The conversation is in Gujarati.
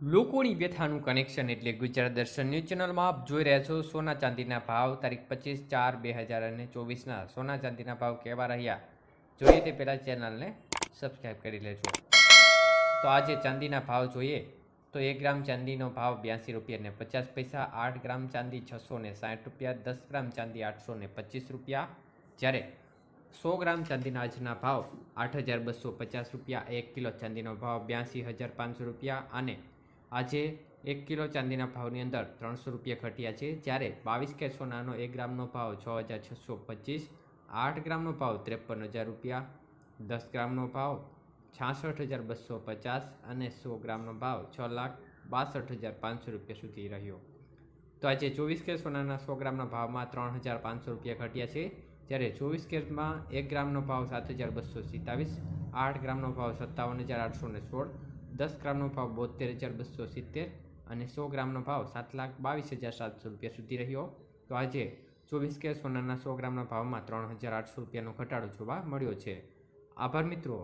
લોકોની વ્યથાનું કનેક્શન એટલે ગુજરાત દર્શન ન્યૂઝ ચેનલમાં આપ જોઈ રહ્યા છો સોના ચાંદીના ભાવ, તારીખ પચીસ ચાર બે હજાર અને ચોવીસના. સોના ચાંદીના ભાવ કેવા રહ્યા? જોઈએ તે પહેલાં ચેનલને સબસ્ક્રાઈબ કરી લેજો. તો આજે ચાંદીના ભાવ જોઈએ તો એક ગ્રામ ચાંદીનો ભાવ બ્યાસી રૂપિયાને પચાસ પૈસા, આઠ ગ્રામ ચાંદી છસો ને સાઠ રૂપિયા, દસ ગ્રામ ચાંદી આઠસો ને પચીસ રૂપિયા. જ્યારે સો ગ્રામ ચાંદીના આજના ભાવ આઠ હજાર બસો પચાસ રૂપિયા, એક કિલો ચાંદીનો ભાવ બ્યાસી હજાર પાંચસો રૂપિયા અને આજે એક કિલો ચાંદીના ભાવની અંદર ત્રણસો રૂપિયા ઘટ્યા છે. જ્યારે બાવીસ કે સોનાનો એક ગ્રામનો ભાવ છ હજાર છસો પચીસ, આઠ ગ્રામનો ભાવ ત્રેપન હજાર રૂપિયા, દસ ગ્રામનો ભાવ છાસઠ હજાર બસો પચાસ અને સો ગ્રામનો ભાવ છ લાખ બાસઠ હજાર પાંચસો રૂપિયા સુધી રહ્યો. તો આજે ચોવીસ કેર સોનાના સો ગ્રામના ભાવમાં ત્રણ હજાર પાંચસો રૂપિયા ઘટ્યા છે. જ્યારે ચોવીસ કેરમાં એક ગ્રામનો ભાવ સાત હજાર બસો સિત્તાવીસ, આઠ ગ્રામનો ભાવ સત્તાવન હજાર આઠસો ને સોળ દસ ગ્રામનો ભાવ બોતેર હજાર બસો સિત્તેર અને સો ગ્રામનો ભાવ સાત લાખ બાવીસ હજાર સાતસો રૂપિયા સુધી રહ્યો. તો આજે ચોવીસ કે સોનાના સો ગ્રામના ભાવમાં ત્રણ હજાર આઠસો રૂપિયાનો ઘટાડો જોવા મળ્યો છે. આભાર મિત્રો.